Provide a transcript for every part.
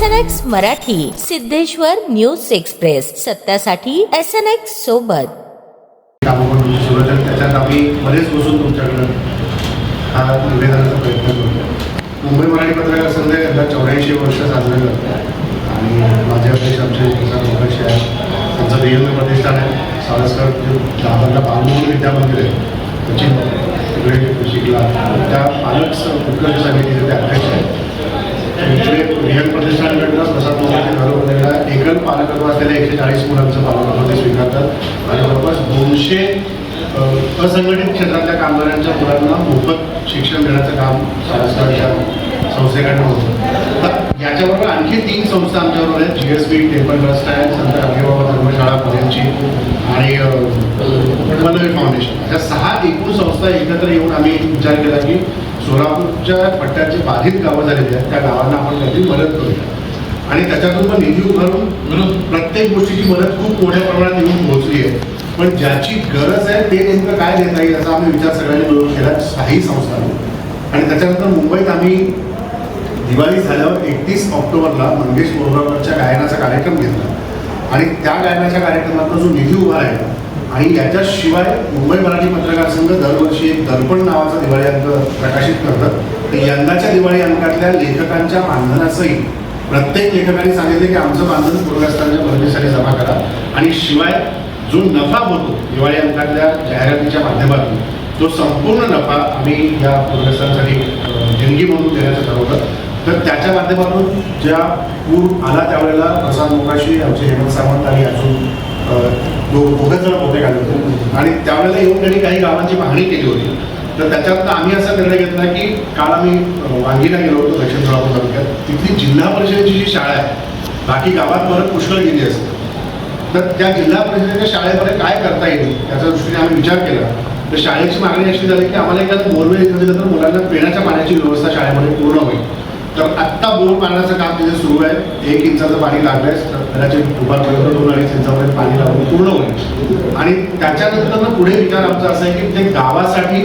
S N X Marathi Siddheshwar news express. सत्यासाठी S N X सोबत. त्याच्यात आम्ही बरेच बसून तुमच्याकडं हा निवेदनाचा प्रयत्न करतो मुंबई मराठी पत्रकार संघ यंदा चौऱ्याऐंशी वर्ष साजरे करतो आणि माझे अध्यक्ष आमचे अध्यक्ष आहे आमचं देवेंद्र प्रतिष्ठान आहे. सारस्कर दादरला बालमोहन विद्या मंदिर आहे. त्याची तिकडे शिकला. त्या पालक उत्कर्ष समितीचे ते अध्यक्ष आहेत. एकशे चाळीस मुलांचं पालकत्व स्वीकारतात. आणि जवळपास दोनशे असंघटित क्षेत्रातल्या कामगारांच्या मुलांना मोफत शिक्षण देण्याचं काम शासनाच्या संस्थेकडनं होतं. तर याच्याबरोबर आणखी तीन संस्था आमच्याबरोबर आहेत. G S B temple trust आहे संत अभिबाबा धर्मशाळा पुण्याची आणि अ, पल्लवी फाउंडेशन. अशा सहा एकूण संस्था एकत्र येऊन आम्ही विचार केला की सोलापूरच्या पट्ट्यात जे बाधित गावं झालेली आहेत त्या गावांना आपण काहीतरी मदत करूया. आणि त्याच्यातून पण निधी उभारून प्रत्येक गोष्टीची मदत खूप मोठ्या प्रमाणात येऊन पोहोचली आहे. पण ज्याची गरज आहे ते नेमकं काय देता येईल याचा आम्ही विचार सगळ्यांनी मिळून केला काही संस्थांनी. आणि त्याच्यानंतर मुंबईत आम्ही दिवाळी झाल्यावर एकतीस ऑक्टोबरला मंगेश बोरगावकरच्या गायनाचा कार्यक्रम घेतला. आणि त्या गायनाच्या कार्यक्रमातला जो निधी उभा आहे आणि याच्याशिवाय मुंबई मराठी पत्रकार संघ दरवर्षी एक दर्पण नावाचा दिवाळी अंक प्रकाशित करतात तर यंदाच्या दिवाळी अंकातल्या लेखकांच्या मानधनाचंही प्रत्येक लेखकाने सांगितले की आमचं बांधून पूरग्रस्तांच्या मदतीसाठी जमा करा. आणि शिवाय जो नफा होतो दिवाळी अंकातल्या जाहिरातीच्या माध्यमातून तो संपूर्ण नफा आम्ही या पूरग्रस्तांसाठी अ, देणगी म्हणून देण्याचं ठरवलं. तर त्याच्या माध्यमातून ज्या पूर आला त्यावेळेला प्रसाद मोकाशी आमचे हेमंत सावंत आणि अजून दोघं जण होते काढले होते. आणि त्यावेळेला येऊन त्यांनी काही गावांची पाहणी केली होती. तर त्याच्यात आम्ही असा निर्णय घेतला की काल आम्ही वांगीला गेलो होतो दक्षिण सोलापूर तालुक्यात. तिथली जिल्हा परिषदेची जी शाळा आहे बाकी गावात परत पुष्कळ गेली असते. तर त्या जिल्हा परिषदेच्या शाळेमध्ये काय करता येईल त्याच्या दृष्टीने आम्ही विचार केला. तर शाळेची मागणी अशी झाली की आम्हाला एखादं बोरवेल इथं दिलं तर मुलांना पिण्याच्या पाण्याची व्यवस्था शाळेमध्ये पूर्ण होईल. तर आत्ता बोर पाण्याचं काम तिथे सुरू आहे. एक इंचाचं पाणी लागलंय. तर कदाचित दुपारपर्यंत दोन अडीच इंचापर्यंत पाणी लागून पूर्ण होईल. आणि त्याच्यानंतर पुढे विचार आमचा असा आहे की ते गावासाठी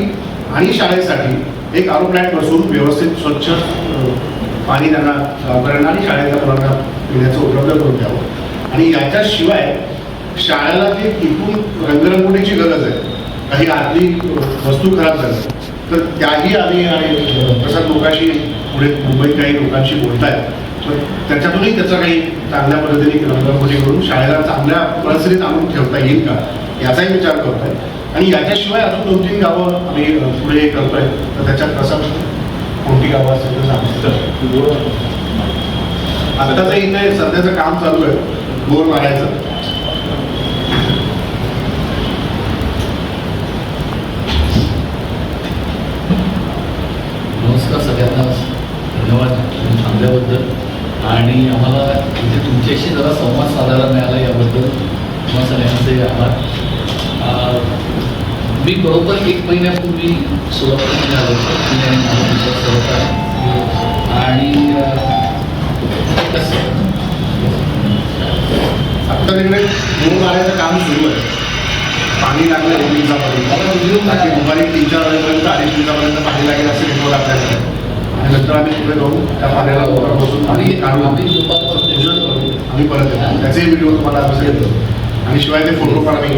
आणि शाळेसाठी एक आरो प्लॅन्ट बसून व्यवस्थित स्वच्छ पाणी त्यांना गावकऱ्यांना आणि शाळेच्या मुलांना पिण्याचं उपलब्ध करून द्यावं. आणि याच्याशिवाय शाळेला जी एकूण रंगरंगोटीची गरज आहे काही आतली वस्तू खराब झाली तर त्याही आम्ही आणि प्रसाद लोकांशी पुढे मुंबईत काही लोकांशी बोलत आहेत तर त्याच्यातूनही त्याचं काही चांगल्या पद्धतीने रंगरंगोटी करून शाळेला चांगल्या परिस्थितीत आणून ठेवता येईल का? याचाही विचार करतोय. आणि याच्याशिवाय अजून दोन तीन गावं आम्ही पुढे करतोय. तर त्याच्यात कसं कोणती गावं असेल तर सांगतो. आत्ताचं इथे सध्याचं काम चालू आहे. बोर मारायचं. नमस्कार सगळ्यांना. धन्यवाद तुम्ही थांबल्याबद्दल आणि आम्हाला इथे तुमच्याशी जरा संवाद साधायला मिळाला याबद्दल. तुम्हाला सगळ्यांचे आभार. मी बरोबर एक महिन्यापूर्वी सोलापूरमध्ये आलो होतो मी आणि सहकार आणि आत्ता तिकडे मारायचं काम सुरू आहे. पाणी लागलं दोन दिवसापर्यंत दुपारी तीन चार वाजेपर्यंत अडीच दिवसापर्यंत पाणी लागेल असे रिपोर्ट आपल्याकडे आणि नंतर आम्ही पुढे जाऊन त्या पाण्याला वर बसून काढून आम्ही आम्ही परत येतो. त्याचेही व्हिडिओ तुम्हाला आम्ही देतो आणि शिवाय ते फोटो पण आम्ही